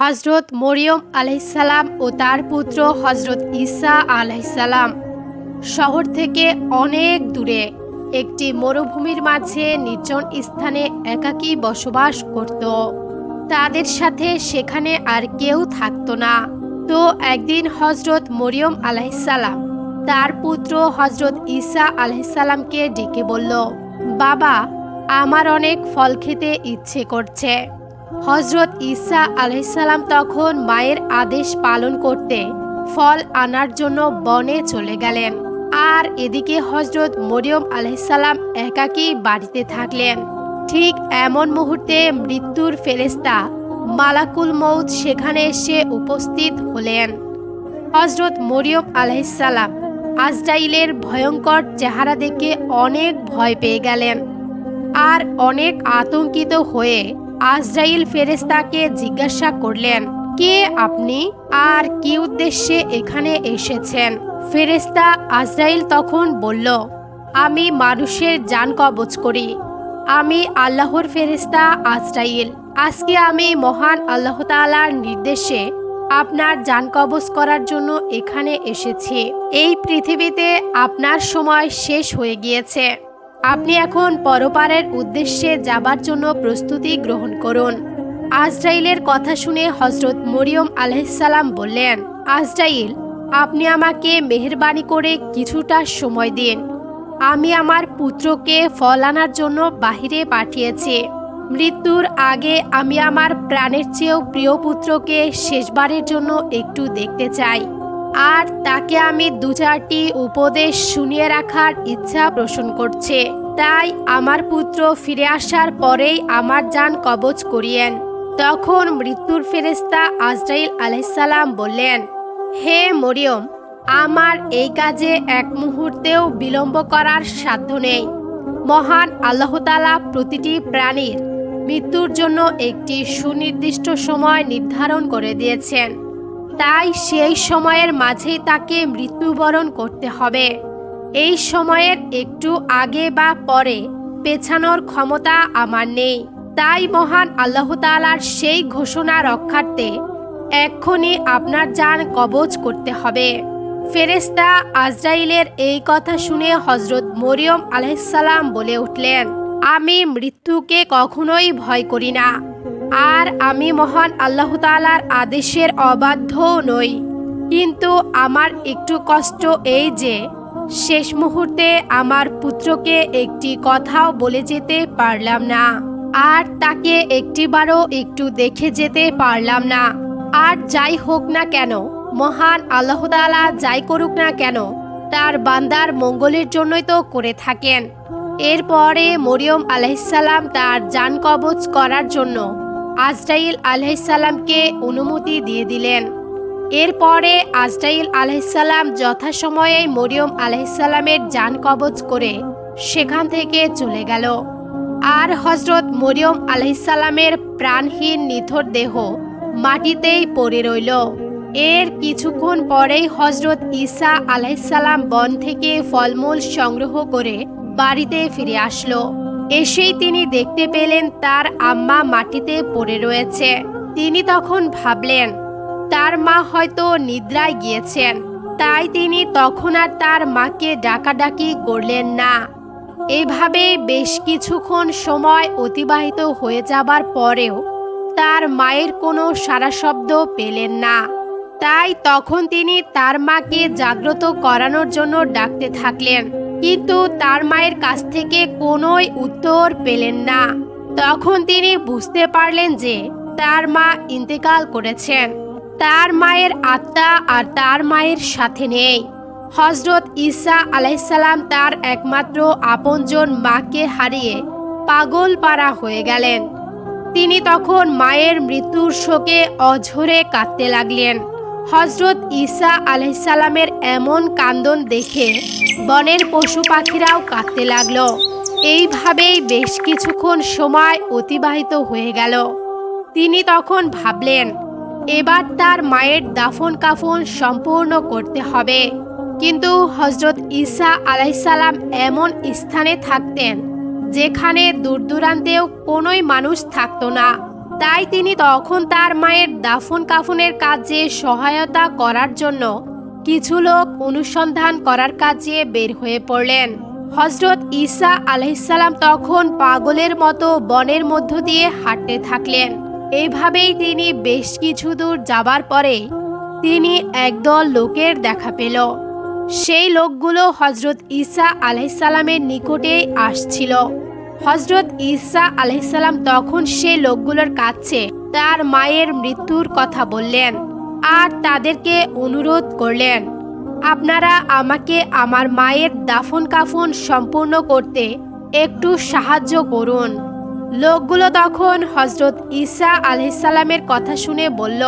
হজরত মরিয়ম আলাইসাল্লাম ও তার পুত্র হজরত ঈসা আলাইসাল্লাম শহর থেকে অনেক দূরে একটি মরুভূমির মাঝে নির্জন স্থানে একাকী বসবাস করত। তাদের সাথে সেখানে আর কেউ থাকতো না। তো একদিন হজরত মরিয়ম আলাইসাল্লাম তার পুত্র হজরত ঈসা আলাইসাল্লামকে ডেকে বলল, বাবা, আমার অনেক ফল খেতে ইচ্ছে করছে। হজরত ঈসা আলাইসাল্লাম তখন মায়ের আদেশ পালন করতে ফল আনার জন্য বনে চলে গেলেন। আর এদিকে হজরত মরিয়ম আলাইসাল্লাম একাকী বাড়িতে থাকলেন। ঠিক এমন মুহূর্তে মৃত্যুর ফেরেস্তা মালাকুল মৌত সেখানে এসে উপস্থিত হলেন। হজরত মরিয়ম আলাইসাল্লাম আজরাইলের ভয়ঙ্কর চেহারা দেখে অনেক ভয় পেয়ে গেলেন। আর অনেক আতঙ্কিত হয়ে আজরাইল ফেরেস্তাকে জিজ্ঞাসা করলেন, কে আপনি? আর কি উদ্দেশ্যে এখানে এসেছেন? ফেরেস্তা আজরাইল তখন বলল, আমি মানুষের যান কবচ করি। আমি আল্লাহর ফেরেস্তা আজরাইল। আজকে আমি মহান আল্লাহ তাআলার নির্দেশে আপনার যান কবজ করার জন্য এখানে এসেছি। এই পৃথিবীতে আপনার সময় শেষ হয়ে গিয়েছে। আপনি এখন পরপারের উদ্দেশ্যে যাবার জন্য প্রস্তুতি গ্রহণ করুন। আজরাইলের কথা শুনে হজরত মরিয়ম আলাইসাল্লাম বললেন, আজরাইল, আপনি আমাকে মেহরবানি করে কিছুটা সময় দিন। আমি আমার পুত্রকে ফল আনার জন্য বাহিরে পাঠিয়েছি। মৃত্যুর আগে আমি আমার প্রাণের চেয়েও প্রিয় পুত্রকে শেষবারের জন্য একটু দেখতে চাই। আর তাকে আমি দু চারটি উপদেশ শুনিয়ে রাখার ইচ্ছা পোষণ করছে। তাই আমার পুত্র ফিরে আসার পরেই আমার যান কবচ করিয়েন। তখন মৃত্যুর ফেরেস্তা আজরাইল আলাইসাল্লাম বললেন, হে মরিয়ম, আমার এই কাজে এক মুহূর্তেও বিলম্ব করার সাধ্য নেই। মহান আল্লাহতালা প্রতিটি প্রাণীর মৃত্যুর জন্য একটি সুনির্দিষ্ট সময় নির্ধারণ করে দিয়েছেন। তাই সেই সময়ের মাঝেই তাকে মৃত্যুবরণ করতে হবে। এই সময়ের একটু আগে বা পরে পেছানোর ক্ষমতা আমার নেই। তাই মহান আল্লাহ তাআলার সেই ঘোষণা রক্ষার্থে এক্ষণে আপনার যান কবজ করতে হবে। ফেরেস্তা আজরাইলের এই কথা শুনে হজরত মরিয়ম আলাইসাল্লাম বলে উঠলেন, আমি মৃত্যুকে কখনোই ভয় করি না। আর আমি মহান আল্লাহ তাআলার আদেশের অবাধ্য নই। কিন্তু আমার একটু কষ্ট এই যে, শেষ মুহূর্তে আমার পুত্রকে একটি কথাও বলে যেতে পারলাম না। আর তাকে একটিবারও একটু দেখে যেতে পারলাম না। আর যাই হোক না কেন, মহান আল্লাহ তাআলা যাই করুক না কেন, তার বান্দার মঙ্গলের জন্যই তো করে থাকেন। এরপরে মরিয়ম আলাইসাল্লাম তার যান কবচ করার জন্য আজরাইল আলাইসাল্লামকে অনুমতি দিয়ে দিলেন। এরপরে আজরাইল আলাইসাল্লাম যথাসময়ে মরিয়ম আলাইসাল্লামের যান কবচ করে সেখান থেকে চলে গেল। আর হজরত মরিয়ম আলাইসাল্লামের প্রাণহীন নিথর দেহ মাটিতেই পড়ে রইল। এর কিছুক্ষণ পরেই হজরত ঈসা আলাইসাল্লাম বন থেকে ফলমূল সংগ্রহ করে বাড়িতে ফিরে আসলো। এসেই তিনি দেখতে পেলেন তার আম্মা মাটিতে পড়ে রয়েছে। তিনি তখন ভাবলেন, তার মা হয়তো নিদ্রায় গিয়েছেন। তাই তিনি তখন আর তার মাকে ডাকাডাকি করলেন না। এভাবে বেশ কিছুক্ষণ সময় অতিবাহিত হয়ে যাবার পরেও তার মায়ের কোনো সারা শব্দ পেলেন না। তাই তখন তিনি তার মাকে জাগ্রত করানোর জন্য ডাকতে থাকলেন। কিন্তু তার মায়ের কাছ থেকে কোনোই উত্তর পেলেন না। তখন তিনি বুঝতে পারলেন যে তার মা ইন্তেকাল করেছেন। তার মায়ের আত্মা আর তার মায়ের সাথে নেই। হজরত ঈসা আলাইসাল্লাম তার একমাত্র আপনজন মাকে হারিয়ে পাগল পাড়া হয়ে গেলেন। তিনি তখন মায়ের মৃত্যুর শোকে অঝরে কাঁদতে লাগলেন। হজরত ঈসা আলাইসাল্লামের এমন কান্দন দেখে বনের পশু পাখিরাও কাঁদতে লাগল। এইভাবেই বেশ কিছুক্ষণ সময় অতিবাহিত হয়ে গেল। তিনি তখন ভাবলেন, এবার তার মায়ের দাফন কাফন সম্পূর্ণ করতে হবে। কিন্তু হজরত ঈসা আলাইসাল্লাম এমন স্থানে থাকতেন, যেখানে দূর দূরান্তেও কোনোই মানুষ থাকতো না। তাই তিনি তখন তার মায়ের দাফন কাফনের কাজে সহায়তা করার জন্য কিছু লোক অনুসন্ধান করার কাজে বের হয়ে পড়লেন। হজরত ঈসা আলাইসাল্লাম তখন পাগলের মতো বনের মধ্য দিয়ে হাঁটতে থাকলেন। এইভাবেই তিনি বেশ কিছু দূর যাবার পরে তিনি একদল লোকের দেখা পেল। সেই লোকগুলো হজরত ঈসা আলাইসাল্লামের নিকটেই আসছিল। হজরত ঈসা আলাইসাল্লাম তখন সেই লোকগুলোর কাছে তার মায়ের মৃত্যুর কথা বললেন আর তাদেরকে অনুরোধ করলেন, আপনারা আমাকে আমার মায়ের দাফন কাফন সম্পূর্ণ করতে একটু সাহায্য করুন। লোকগুলো তখন হজরত ঈসা আলাইসাল্লামের কথা শুনে বলল,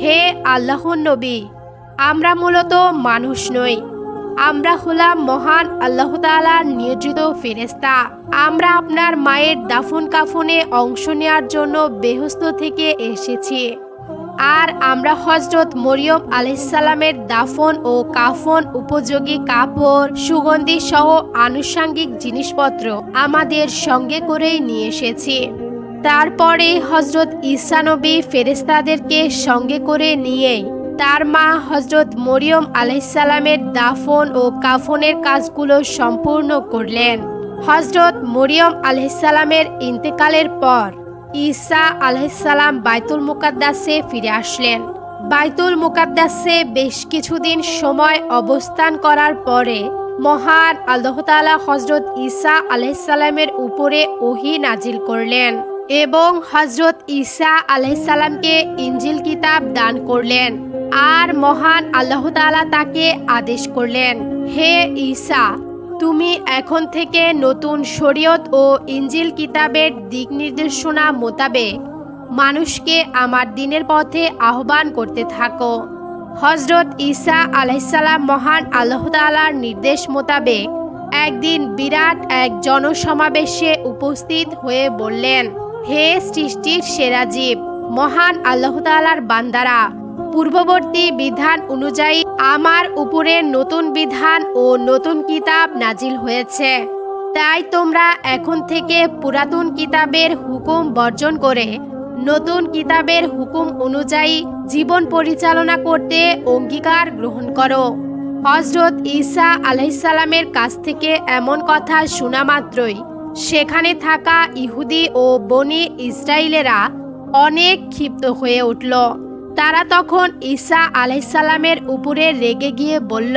হে আল্লাহর নবী, আমরা মূলত মানুষ নই আমরা হলাম মহান আল্লাহ তাআলার নিয়োজিত ফেরেস্তা আমরা আপনার মায়ের দাফন কাফনে অংশ নেওয়ার জন্য বেহস্ত থেকে এসেছি। আর আমরা হজরত মরিয়ম আলাইসাল্লামের দাফন ও কাফন উপযোগী কাপড়, সুগন্ধি সহ আনুষাঙ্গিক জিনিসপত্র আমাদের সঙ্গে করেই নিয়ে এসেছি। তারপরে হজরত ঈসানবী ফেরেস্তাদেরকে সঙ্গে করে নিয়ে তার মা হজরত মরিয়ম আলাইসাল্লামের দাফন ও কাফনের কাজগুলো সম্পূর্ণ করলেন। হজরত মরিয়ম আলাইসাল্লামের ইন্তেকালের পর ঈসা আলাইসাল্লাম বাইতুল মুকাদ্দাসে ফিরে আসলেন। বাইতুল মুকাদ্দাসে বেশ কিছুদিন সময় অবস্থান করার পরে মহান আল্লাহ তাআলা হজরত ঈসা আলাইসাল্লামের উপরে ওহি নাজিল করলেন এবং হজরত ঈসা আলাইসাল্লামকে ইঞ্জিল কিতাব দান করলেন। আর মহান আল্লাহ তাআলা তাকে আদেশ করলেন, হে ঈসা, তুমি এখন থেকে নতুন শরীয়ত ও ইঞ্জিল কিতাবের দিক নির্দেশনা মোতাবেক মানুষকে আমার দিনের পথে আহ্বান করতে থাকো। হজরত ঈসা আলাইসাল্লাম মহান আল্লাহ তাআলার নির্দেশ মোতাবেক একদিন বিরাট এক জনসমাবেশে উপস্থিত হয়ে বললেন, হে সৃষ্টির সেরা জীব, মহান আল্লাহ তাআলার বান্দারা পূর্ববর্তী বিধান অনুযায়ী আমার উপরে নতুন বিধান ও নতুন কিতাব নাজিল হয়েছে। তাই তোমরা এখন থেকে পুরাতন কিতাবের হুকুম বর্জন করে নতুন কিতাবের হুকুম অনুযায়ী জীবন পরিচালনা করতে অঙ্গীকার গ্রহণ করো। হজরত ঈসা আলাইসাল্লামের কাছ থেকে এমন কথা শোনা মাত্রই সেখানে থাকা ইহুদি ও বনি ইসরায়েলেরা অনেক ক্ষিপ্ত হয়ে উঠল। তারা তখন ঈসা আলাইসাল্লামের উপরে রেগে গিয়ে বলল,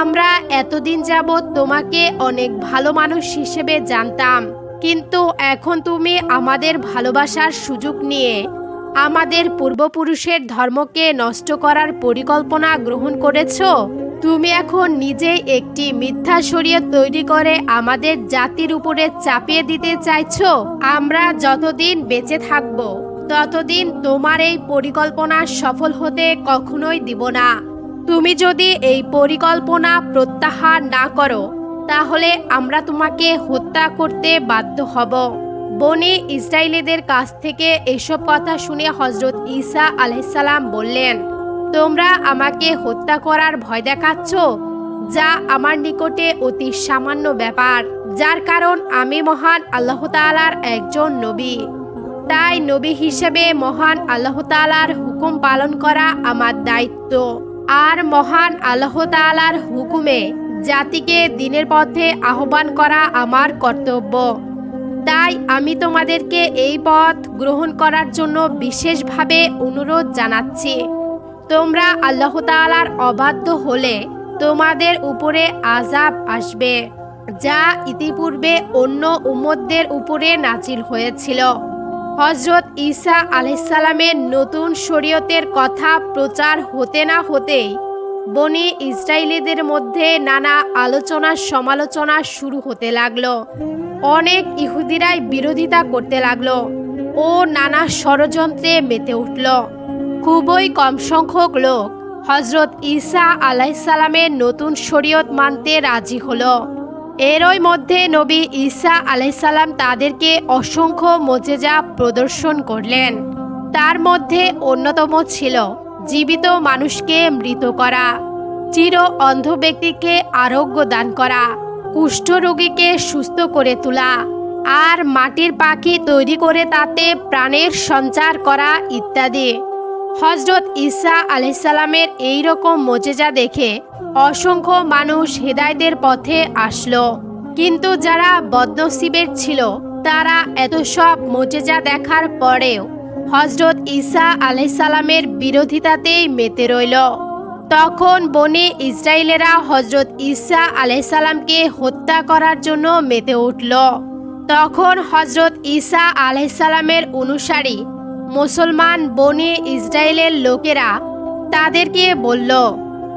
আমরা এতদিন যাবৎ তোমাকে অনেক ভালো মানুষ হিসেবে জানতাম, কিন্তু এখন তুমি আমাদের ভালোবাসার সুযোগ নিয়ে আমাদের পূর্বপুরুষের ধর্মকে নষ্ট করার পরিকল্পনা গ্রহণ করেছ। তুমি এখন নিজেই একটি মিথ্যা শরীয়ত তৈরি করে আমাদের জাতির উপরে চাপিয়ে দিতে চাইছো। আমরা যতদিন বেঁচে থাকব ততদিন তোমার এই পরিকল্পনা সফল হতে কখনোই দিব না। তুমি যদি এই পরিকল্পনা প্রত্যাহার না করো, তাহলে আমরা তোমাকে হত্যা করতে বাধ্য হব। বনি ইসরায়েলিদের কাছ থেকে এসব কথা শুনে হজরত ঈসা আলাইসাল্লাম বললেন, তোমরা আমাকে হত্যা করার ভয় দেখাচ্ছ? যা আমার নিকটে অতি সামান্য ব্যাপার, যার কারণ আমি মহান আল্লাহ তাআলার একজন নবী। তাই নবী হিসেবে মহান আল্লাহ তাআলার হুকুম পালন করা আমার দায়িত্ব। আর মহান আল্লাহ তাআলার হুকুমে জাতিকে দিনের পথে আহ্বান করা আমার কর্তব্য। তাই আমি তোমাদেরকে এই পথ গ্রহণ করার জন্য বিশেষভাবে অনুরোধ জানাচ্ছি। তোমরা আল্লাহ তাআলার অবাধ্য হলে তোমাদের উপরে আজাব আসবে, যা ইতিপূর্বে অন্য উম্মতদের উপরে নাজিল হয়েছিল। হজরত ঈসা আলাইসাল্লামের নতুন শরীয়তের কথা প্রচার হতে না হতেই বনি ইসরায়েলিদের মধ্যে নানা আলোচনা সমালোচনা শুরু হতে লাগল। অনেক ইহুদিরাই বিরোধিতা করতে লাগল ও নানা ষড়যন্ত্রে মেতে উঠল। খুবই কম সংখ্যক লোক হজরত ঈসা আলাইসাল্লামের নতুন শরীয়ত মানতে রাজি হলো। এরই মধ্যে নবী ঈসা আলাইসাল্লাম তাদেরকে অসংখ্য মোজেজা প্রদর্শন করলেন। তার মধ্যে অন্যতম ছিল জীবিত মানুষকে মৃত করা, চির অন্ধ ব্যক্তিকে আরোগ্য দান করা, কুষ্ঠ রোগীকে সুস্থ করে তোলা আর মাটির পাখি তৈরি করে তাতে প্রাণের সঞ্চার করা ইত্যাদি। হজরত ঈসা আলাইসাল্লামের এই রকম মোজেজা দেখে অসংখ্য মানুষ হেদায়তের পথে আসলো। কিন্তু যারা বদনসিবের ছিল, তারা এত সব মোজেজা দেখার পরেও হজরত ঈসা আলাইসাল্লামের বিরোধিতাতেই মেতে রইল। তখন বনে ইসরায়েলেরা হজরত ঈসা আলাইসাল্লামকে হত্যা করার জন্য মেতে উঠল। তখন হজরত ঈসা আলাইসাল্লামের অনুসারী মুসলমান বনে ইসরায়েলের লোকেরা তাদেরকে বলল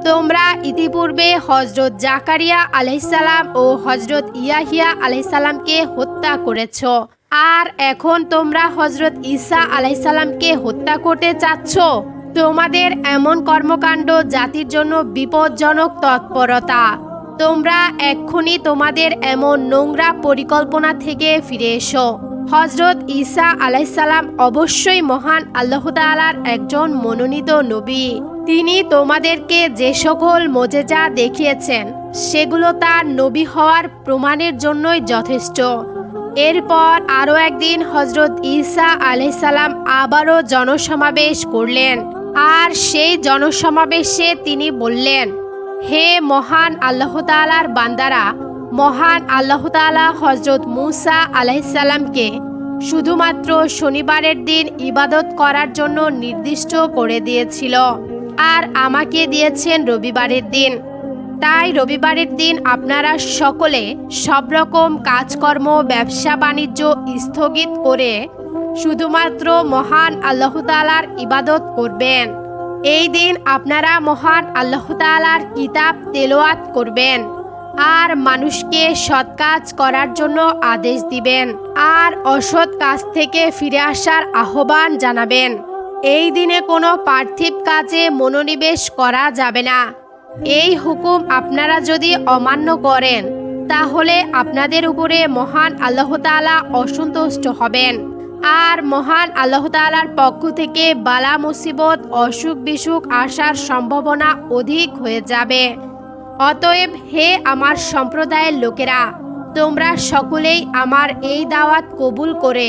তোমরা ইতিপূর্বে হজরত জাকারিয়া আলাইসাল্লাম ও হজরত ইয়াহিয়া আলাইসাল্লামকে হত্যা করেছ। আর এখন তোমরা হজরত ঈসা আলাইসাল্লামকে হত্যা করতে চাচ্ছ। তোমাদের এমন কর্মকাণ্ড জাতির জন্য বিপজ্জনক তৎপরতা। তোমরা এক্ষুনি তোমাদের এমন নোংরা পরিকল্পনা থেকে ফিরে এসো। হজরত ঈসা আলাইসাল্লাম অবশ্যই মহান আল্লাহ তাআলার একজন মনোনীত নবী। তিনি তোমাদেরকে যে সকল মজেজা দেখিয়েছেন, সেগুলো তার নবী হওয়ার প্রমাণের জন্যই যথেষ্ট। এরপর আরও একদিন হজরত ঈসা আলাইসাল্লাম আবারও জনসমাবেশ করলেন। আর সেই জনসমাবেশে তিনি বললেন, হে মহান আল্লাহ তাআলার বান্দারা, মহান আল্লাহ তাআলা হজরত মুসা আলাইসাল্লামকে শুধুমাত্র শনিবারের দিন ইবাদত করার জন্য নির্দিষ্ট করে দিয়েছিল। আর আমাকে দিয়েছেন রবিবারের দিন। তাই রবিবারের দিন আপনারা সকলে সব রকম কাজকর্ম, ব্যবসা বাণিজ্য স্থগিত করে শুধুমাত্র মহান আল্লাহতালার ইবাদত করবেন। এই দিন আপনারা মহান আল্লাহতালার কিতাব তেলোয়াত করবেন আর মানুষকে সৎ কাজ করার জন্য আদেশ দিবেন আর অসৎ কাজ থেকে ফিরে আসার আহ্বান জানাবেন। এই দিনে কোনো পার্থিব কাজে মনোনিবেশ করা যাবে না। এই হুকুম আপনারা যদি অমান্য করেন, তাহলে আপনাদের উপরে মহান আল্লাহতালা অসন্তুষ্ট হবেন। আর মহান আল্লাহ তাআলার পক্ষ থেকে বালা মুসিবত, অসুখ বিসুখ আসার সম্ভাবনা অধিক হয়ে যাবে। অতএব হে আমার সম্প্রদায়ের লোকেরা, তোমরা সকলেই আমার এই দাওয়াত কবুল করে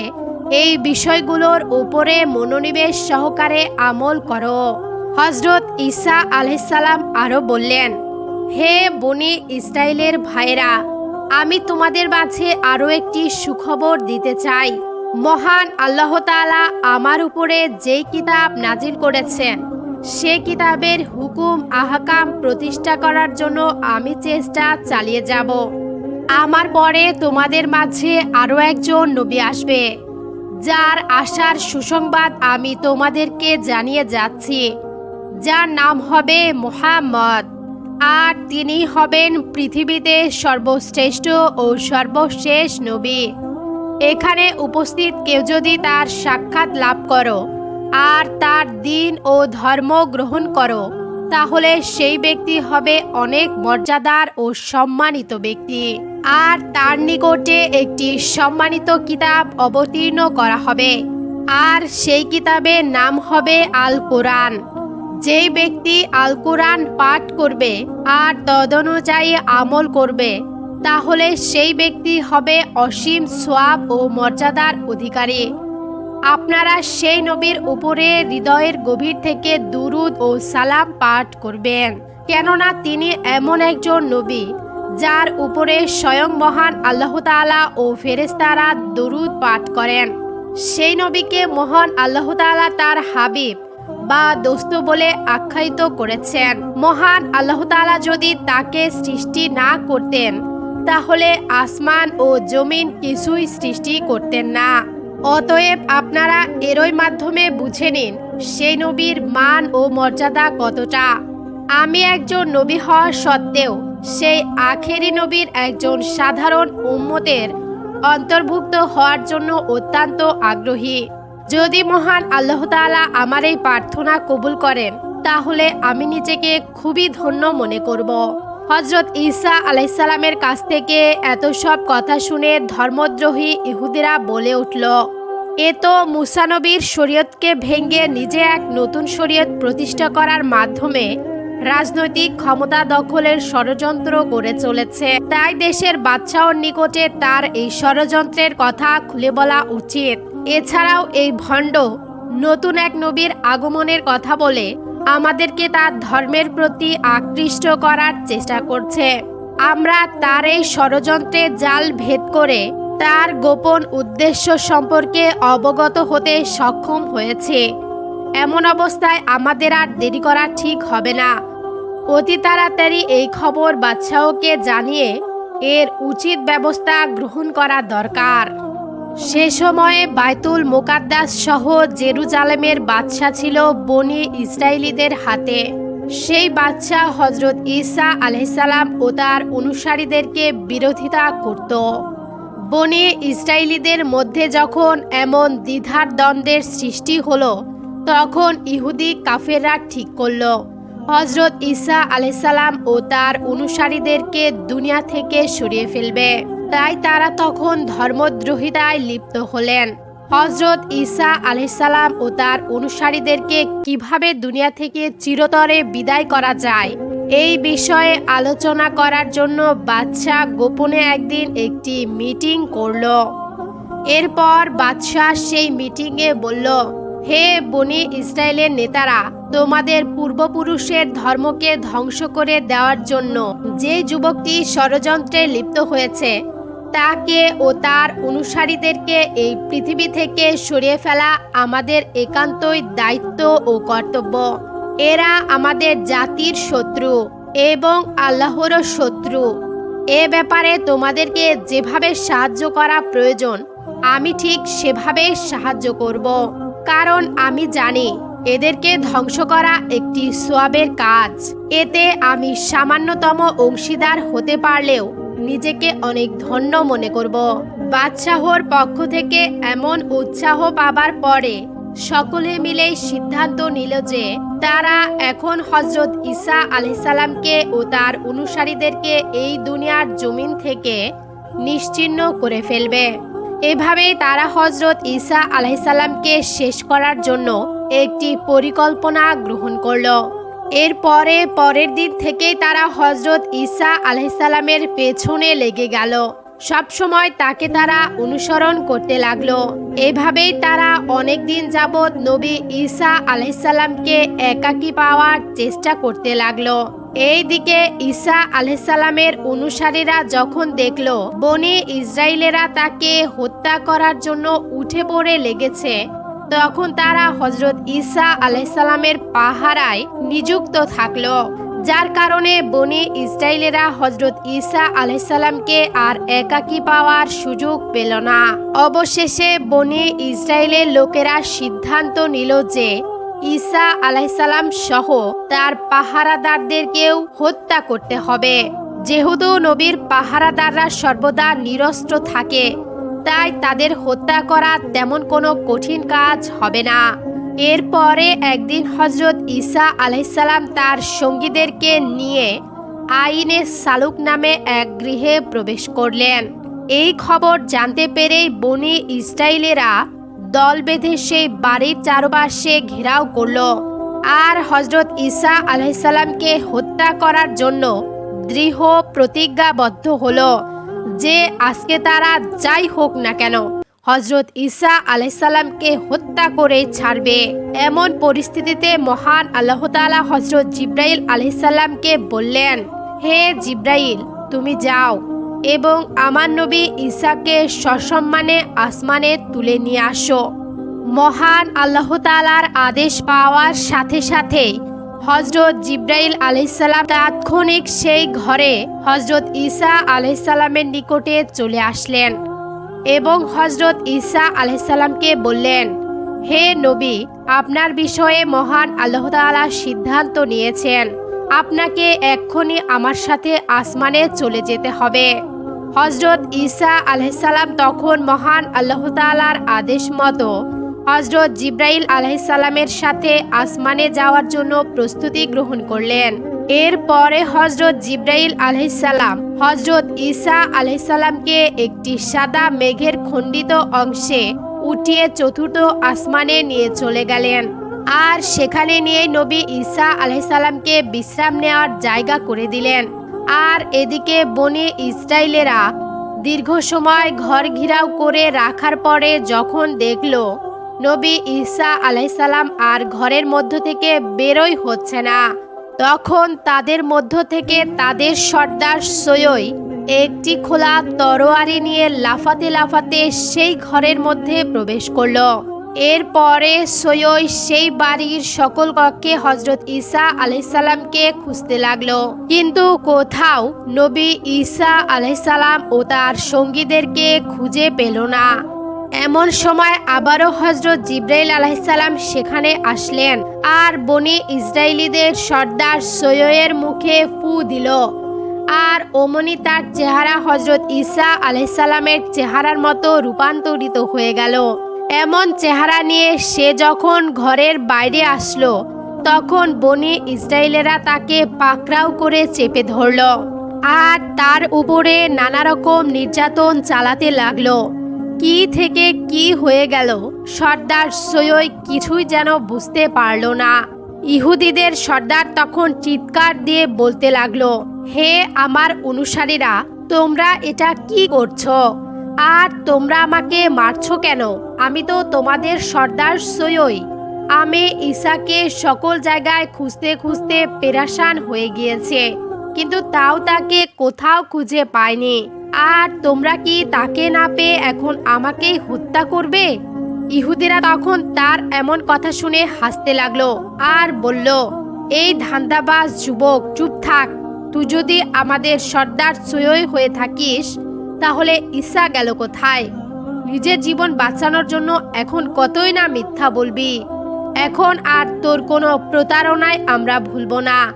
এই বিষয়গুলোর উপরে মনোনিবেশ সহকারে আমল করো। হজরত ঈসা আলাইসাল্লাম আরও বললেন, হে বনি ইসরায়েলের ভাইরা আমি তোমাদের মাঝে আরও একটি সুখবর দিতে চাই। মহান আল্লাহ তাআলা আমার উপরে যেই কিতাব নাজিল করেছেন, সে কিতাবের হুকুম আহকাম প্রতিষ্ঠা করার জন্য আমি চেষ্টা চালিয়ে যাব। আমার পরে তোমাদের মাঝে আরও একজন নবী আসবে। যার আসার সুসংবাদ আমি তোমাদেরকে জানিয়ে যাচ্ছি। যার নাম হবে মোহাম্মদ আর তিনি হবেন পৃথিবীতে সর্বশ্রেষ্ঠ ও সর্বশেষ নবী। এখানে উপস্থিত কেউ যদি তার সাক্ষাৎ লাভ করো আর তার দিন ও ধর্ম গ্রহণ করো তাহলে সেই ব্যক্তি হবে অনেক মর্যাদার ও সম্মানিত ব্যক্তি। আর তার নিকটে একটি সম্মানিত কিতাব অবতীর্ণ করা হবে। আর সেই কিতাবের নাম হবে আল কোরআন যেই ব্যক্তি আল কোরআন পাঠ করবে আর তদনুযায়ী আমল করবে, তাহলে সেই ব্যক্তি হবে অসীম সোয়াব ও মর্যাদার অধিকারী। আপনারা সেই নবীর উপরে হৃদয়ের গভীর থেকে দুরুদ ও সালাম পাঠ করবেন। কেননা তিনি এমন একজন নবী, যার উপরে স্বয়ং মহান আল্লাহ তাআলা ও ফেরেস্তারা দুরুদ পাঠ করেন। সেই নবীকে মহান আল্লাহ তাআলা তার হাবিব বা দোস্ত বলে আখ্যায়িত করেছেন। মহান আল্লাহ তাআলা যদি তাকে সৃষ্টি না করতেন, তাহলে আসমান ও জমিন কিছুই সৃষ্টি করতেন না। অতএব আপনারা এরই মাধ্যমে বুঝে নিন, সেই নবীর মান ও মর্যাদা কতটা। আমি একজন নবী হওয়া সত্ত্বেও, সেই আখেরি নবীর একজন সাধারণ উম্মতের অন্তর্ভুক্ত হওয়ার জন্য অত্যন্ত আগ্রহী। যদি মহান আল্লাহ তাআলা আমার এই প্রার্থনা কবুল করেন, তাহলে আমি নিজেকে খুবই ধন্য মনে করব। হজরত ঈসা আলাইসাল্লামের কাছ থেকে এত সব কথা শুনে ধর্মদ্রোহী ইহুদিরা বলে উঠল এ তো মুসানবীর শরীয়তকে ভেঙে নিজে এক নতুন শরীয়ত প্রতিষ্ঠা করার মাধ্যমে রাজনৈতিক ক্ষমতা দখলের ষড়যন্ত্র করে চলেছে। তাই দেশের বাচ্চাওর নিকটে তার এই ষড়যন্ত্রের কথা খুলে বলা উচিত। এছাড়াও এই ভণ্ড নতুন এক নবীর আগমনের কথা বলে আমাদেরকে তার ধর্মের প্রতি আকৃষ্ট করার চেষ্টা করছে। আমরা তার এই ষড়যন্ত্রে জাল ভেদ করে তার গোপন উদ্দেশ্য সম্পর্কে অবগত হতে সক্ষম হয়েছে। এমন অবস্থায় আমাদের আর দেরি করা ঠিক হবে না। অতি তাড়াতাড়ি এই খবর বাদশাহকে জানিয়ে এর উচিত ব্যবস্থা গ্রহণ করা দরকার। সে সময়ে বায়তুল মোকাদ্দাস সহ জেরুজালেমের বাদশাহ ছিল বনি ইসরায়েলিদের হাতে। সেই বাদশা হজরত ঈসা আলহিসাল্লাম ও তার অনুসারীদেরকে বিরোধিতা করত। বনি ইসরায়েলিদের মধ্যে যখন এমন দ্বিধার দ্বন্দ্বের সৃষ্টি হলো, তখন ইহুদি কাফেররা ঠিক করল। হজরত ঈসা আলাইসাল্লাম ও তার অনুসারীদেরকে দুনিয়া থেকে সরিয়ে ফেলবে। তাই তারা তখন ধর্মদ্রোহিতায় লিপ্ত হলেন। হজরত ঈসা আলাইসাল্লাম ও তার অনুসারীদেরকে কীভাবে দুনিয়া থেকে চিরতরে বিদায় করা যায়? এই বিষয়ে আলোচনা করার জন্য বাদশাহ গোপনে একদিন একটি মিটিং করল। এরপর বাদশাহ সেই মিটিংয়ে বলল, হে বনি ইসরায়েলের নেতারা, তোমাদের পূর্বপুরুষের ধর্মকে ধ্বংস করে দেওয়ার জন্য যে যুবকটি ষড়যন্ত্রে লিপ্ত হয়েছে, তাকে ও তার অনুসারীদেরকে এই পৃথিবী থেকে সরিয়ে ফেলা আমাদের একান্তই দায়িত্ব ও কর্তব্য। এরা আমাদের জাতির শত্রু এবং আল্লাহরও শত্রু। এ ব্যাপারে তোমাদেরকে যেভাবে সাহায্য করা প্রয়োজন, আমি ঠিক সেভাবে সাহায্য করব। কারণ আমি জানি এদেরকে ধ্বংস করা একটি সোয়াবের কাজ। এতে আমি সামান্যতম অংশীদার হতে পারলেও নিজেকে অনেক ধন্য মনে করব। বাদশাহর পক্ষ থেকে এমন উৎসাহ পাবার পরে সকলে মিলে সিদ্ধান্ত নিল যে তারা এখন হজরত ঈসা আলাইসাল্লামকে ও তার অনুসারীদেরকে এই দুনিয়ার জমিন থেকে নিশ্চিহ্ন করে ফেলবে। এভাবেই তারা হজরত ঈসা আলাইসাল্লামকে শেষ করার জন্য একটি পরিকল্পনা গ্রহণ করল। এরপরে পরের দিন থেকেই তারা হজরত ঈসা আলাইসাল্লামের পেছনে লেগে গেল। সবসময় তাকে তারা অনুসরণ করতে লাগল। এভাবেই তারা অনেক দিন যাবৎ নবী ঈসা আলাইসাল্লামকে একাকী পাওয়ার চেষ্টা করতে লাগল। এইদিকে ঈসা আলাইসাল্লামের অনুসারীরা যখন দেখল, বনি ইসরায়েলেরা তাকে হত্যা করার জন্য উঠে পড়ে লেগেছে, তখন তারা হজরত ঈসা আলাইসাল্লামের পাহারায় নিযুক্ত থাকল। যার কারণে বনি ইসরায়েলেরা হজরত ঈসা আলাইসাল্লামকে আর একাকী পাওয়ার সুযোগ পেল না। অবশেষে বনি ইসরায়েলের লোকেরা সিদ্ধান্ত নিল যে ঈসা আলাইসাল্লাম সহ তার পাহারাদারদেরকেও হত্যা করতে হবে। যেহেতু নবীর পাহারাদাররা সর্বদা নিরস্ত্র থাকে, তাই তাদের হত্যা করা তেমন কোনো কঠিন কাজ হবে না। এরপরে একদিন হজরত ঈসা আলাইসাল্লাম তার সঙ্গীদেরকে নিয়ে আইনে সালুক নামে এক গৃহে প্রবেশ করলেন। এই খবর জানতে পেরেই বনি ইসরায়েলেরা দল বেঁধে সেই বাড়ির চারপাশে ঘেরাও করল। আর হজরত ঈসা আলাইসাল্লামকে হত্যা করার জন্য দৃঢ় প্রতিজ্ঞাবদ্ধ হলো যে আজকে তারা যাই হোক না কেন। হজরত ঈসা আলাইসাল্লামকে হত্যা করে ছাড়বে। এমন পরিস্থিতিতে মহান আল্লাহ তাআলা হজরত জিব্রাইল আলাইসাল্লামকে বললেন, হে জিব্রাইল, তুমি যাও এবং আমার নবী ঈসাকে সসম্মানে আসমানে তুলে নিয়ে আসো। মহান আল্লাহ তালার আদেশ পাওয়ার সাথে সাথে হজরত জিব্রাইল আলাইসাল্লাম তাৎক্ষণিক সেই ঘরে হজরত ঈসা আলাইসাল্লামের নিকটে চলে আসলেন। এবং হজরত ঈসা আলাইসাল্লামকে বললেন, হে নবী, আপনার বিষয়ে মহান আল্লাহ তাআলা সিদ্ধান্ত নিয়েছেন। আপনাকে এক্ষুনি আমার সাথে আসমানে চলে যেতে হবে। হজরত ঈসা আলাইসাল্লাম তখন মহান আল্লাহ তাআলার আদেশ মতো হজরত জিব্রাইল আলাইসাল্লামের সাথে আসমানে যাওয়ার জন্য প্রস্তুতি গ্রহণ করলেন। এরপরে হজরত জিব্রাইল আলাইসাল্লাম হজরত ঈসা আলাইসাল্লামকে একটি সাদা মেঘের খণ্ডিত অংশে উঠিয়ে চতুর্থ আসমানে নিয়ে চলে গেলেন। আর সেখানে নিয়ে নবী ঈসা আলাইসাল্লামকে বিশ্রাম নেওয়ার জায়গা করে দিলেন। আর এদিকে বনে ইসরায়েলেরা দীর্ঘ সময় ঘর ঘিরাও করে রাখার পরে যখন দেখল নবী ঈসা আলাইসাল্লাম আর ঘরের মধ্য থেকে বেরোই হচ্ছে না তখন তাদের মধ্য থেকে তাদের সর্দার সৈয়ই একটি খোলা তরোয়ারি নিয়ে লাফাতে লাফাতে সেই ঘরের মধ্যে প্রবেশ করল। এরপরে সৈয়ই সেই বাড়ির সকল কক্ষে হজরত ঈসা আলাইসাল্লামকে খুঁজতে লাগল। কিন্তু কোথাও নবী ঈসা আলাইসাল্লাম ও তার সঙ্গীদেরকে খুঁজে পেল না। এমন সময় আবারও হজরত জিব্রাইল আলাইসাল্লাম সেখানে আসলেন আর বনি ইসরায়েলিদের সর্দার সৈয়য়ের মুখে ফু দিল। আর ওমনি তার চেহারা হজরত ঈসা আলাইসাল্লামের চেহারার মতো রূপান্তরিত হয়ে গেল। এমন চেহারা নিয়ে সে যখন ঘরের বাইরে আসলো, তখন বনি ইসরায়েলেরা তাকে পাকড়াও করে চেপে ধরল। আর তার উপরে নানা রকম নির্যাতন চালাতে লাগল। কি থেকে কি হয়ে গেল? সর্দার সৈয়দ কিছুই যেন বুঝতে পারল না। ইহুদিদের সর্দার তখন চিৎকার দিয়ে বলতে লাগল, হে আমার অনুসারীরা, তোমরা এটা কি করছ? আর তোমরা আমাকে মারছো কেন? আমি তো তোমাদের সর্দার সৈয়ই আমি ঈশাকে সকল জায়গায় খুঁজতে খুঁজতে পেরাসান হয়ে গিয়েছে, কিন্তু তাও তাকে কোথাও খুঁজে পাইনি আর তোমরা কি তাকে না পেয়ে এখন আমাকেই হত্যা করবে? ইহুদিরা তখন তার এমন কথা শুনে হাসতে লাগল আর বলল, এই ধান্দাবাজ যুবক, চুপ থাক। তুই যদি আমাদের সর্দার সৈয়ই হয়ে থাকিস, তাহলে ঈসা গেল কোথায়? নিজের জীবন বাঁচানোর জন্য এখন কতই না মিথ্যা বলবি? এখন আর তোর কোনো প্রতারণায় আমরা ভুলবো না।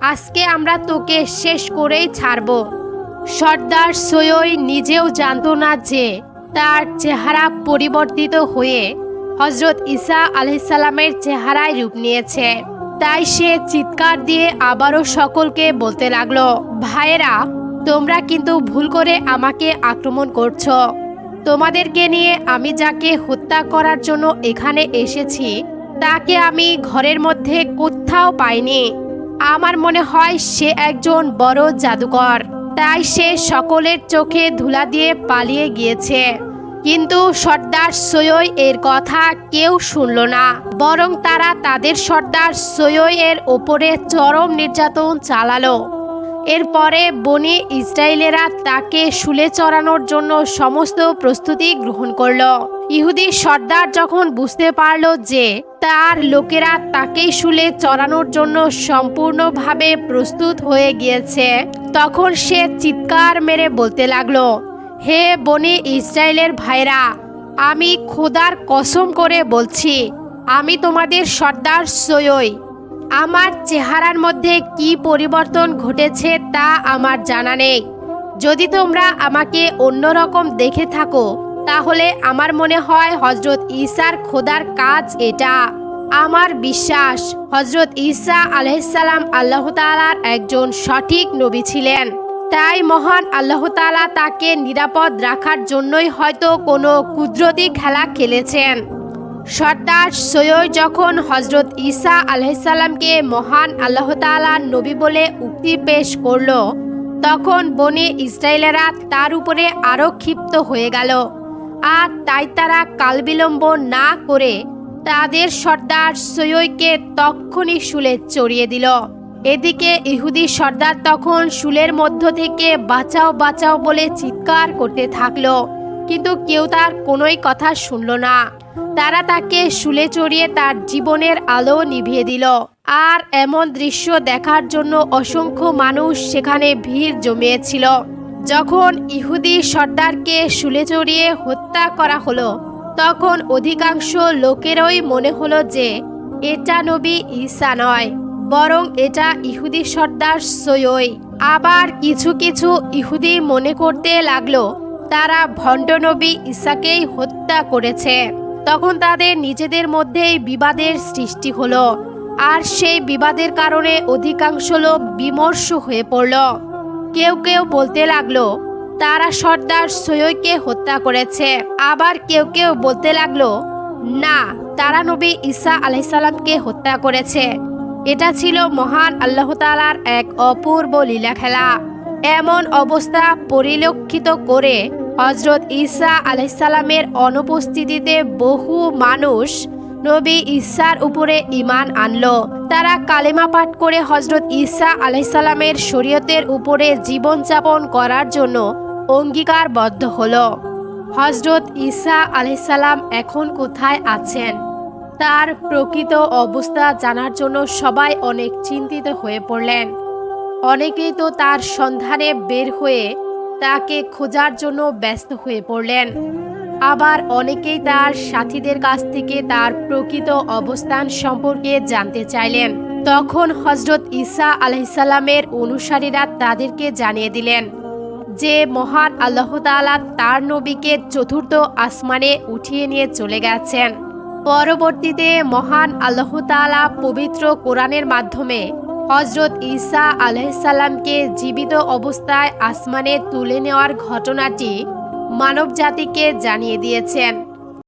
আজকে আমরা তোকে শেষ করেই ছাড়ব। সর্দার সৈয়ই নিজেও জানত না যে তার চেহারা পরিবর্তিত হয়ে হজরত ঈসা আলহিসাল্লামের চেহারায় রূপ নিয়েছে। তাই সে চিৎকার দিয়ে আবারও সকলকে বলতে লাগল, ভাইয়েরা, তোমরা কিন্তু ভুল করে আমাকে আক্রমণ করছ। তোমাদেরকে নিয়ে আমি যাকে হত্যা করার জন্য এখানে এসেছি, তাকে আমি ঘরের মধ্যে কোথাও পাইনি। আমার মনে হয় সে একজন বড় জাদুকর। তাই সে সকলের চোখে ধুলা দিয়ে পালিয়ে গিয়েছে। কিন্তু সর্দার সৈয়ই এর কথা কেউ শুনল না। বরং তারা তাদের সর্দার সৈয়ই এর ওপরে চরম নির্যাতন চালালো। এরপরে বনি ইসরায়েলেরা তাকে শুলে চড়ানোর জন্য সমস্ত প্রস্তুতি গ্রহণ করল। ইহুদি সর্দার যখন বুঝতে পারল যে তার লোকেরা তাকেই শুলে চড়ানোর জন্য সম্পূর্ণভাবে প্রস্তুত হয়ে গিয়েছে, তখন সে চিৎকার মেরে বলতে লাগল, হে বনি ইসরায়েলের ভাইরা, আমি খোদার কসম করে বলছি, আমি তোমাদের সর্দার সৈয়ই আমার চেহারার মধ্যে কি পরিবর্তন ঘটেছে তা আমার জানা নেই। যদি তোমরা আমাকে অন্যরকম দেখে থাকো তাহলে আমার মনে হয় হজরত ঈসার খোদার কাজ এটা। আমার বিশ্বাস হজরত ঈসা আলহিসাল্লাম আল্লাহ তালার একজন সঠিক নবী ছিলেন। তাই মহান আল্লাহ তালা তাকে নিরাপদ রাখার জন্যই হয়তো কোনো কুদরতি খেলা খেলেছেন। সর্দার সৈয়দ যখন হজরত ঈসা আলহিসাল্লামকে মহান আল্লাহ তালার নবী বলে উক্তি পেশ করল, তখন বনে ইসরায়েলেরা তার উপরে আরও ক্ষিপ্ত হয়ে গেল। আর তাই তারা কালবিলম্ব না করে তাদের সর্দার সৈয়দকে তক্ষণই শুলে চড়িয়ে দিল। এদিকে ইহুদি সর্দার তখন শুলের মধ্য থেকে বাঁচাও বাঁচাও বলে চিৎকার করতে থাকল, কিন্তু কেউ তার কোনোই কথা শুনল না। তারা তাকে শুলে চড়িয়ে তার জীবনের আলো নিভিয়ে দিল। আর এমন দৃশ্য দেখার জন্য অসংখ্য মানুষ সেখানে ভিড় জমিয়েছিল। যখন ইহুদি সর্দারকে শুলে চড়িয়ে হত্যা করা হলো, তখন অধিকাংশ লোকেরই মনে হলো যে এটা নবী ঈসা নয়, বরং এটা ইহুদি সর্দার সৈয়ই আবার কিছু কিছু ইহুদি মনে করতে লাগল, তারা ভণ্ড নবী ঈসাকেই হত্যা করেছে। তখন তাদের নিজেদের মধ্যেই বিবাদের সৃষ্টি হলো, আর সেই বিবাদের কারণে অধিকাংশ লোক বিমর্ষ হয়ে পড়ল। কেউ কেউ বলতে লাগল, তারা সর্দার সৈয়দকে হত্যা করেছে। আবার কেউ কেউ বলতে লাগল, না, তারা নবী ঈসা আলাইসাল্লামকে হত্যা করেছে। এটা ছিল মহান আল্লাহ তালার এক অপূর্ব লীলা খেলা। এমন অবস্থা পরিলক্ষিত করে হজরত ঈসা আলাইসাল্লামের অনুপস্থিতিতে বহু মানুষ নবী ঈসার উপরে ইমান আনলো। তারা কালেমা পাঠ করে হজরত ঈসা আলাইসাল্লামের শরীয়তের উপরে জীবনযাপন করার জন্য অঙ্গীকারবদ্ধ হলো। হজরত ঈসা আলাইসাল্লাম এখন কোথায় আছেন? তার প্রকৃত অবস্থা জানার জন্য সবাই অনেক চিন্তিত হয়ে পড়লেন। অনেকেই তো তার সন্ধানে বের হয়ে তাকে খোঁজার জন্য ব্যস্ত হয়ে পড়লেন। আবার অনেকেই তার সাথীদের কাছ থেকে তার প্রকৃত অবস্থান সম্পর্কে জানতে চাইলেন। তখন হজরত ঈসা আলাইসাল্লামের অনুসারীরা তাদেরকে জানিয়ে দিলেন যে, মহান আল্লাহ তাআলা তার নবীকে চতুর্থ আসমানে উঠিয়ে নিয়ে চলে গেছেন। পরবর্তীতে মহান আল্লাহ তাআলা পবিত্র কোরআনের মাধ্যমে হজরত ঈসা আলাইসাল্লামকে জীবিত অবস্থায় আসমানে তুলে নেওয়ার ঘটনাটি মানবজাতিকে জানিয়ে দিয়েছেন।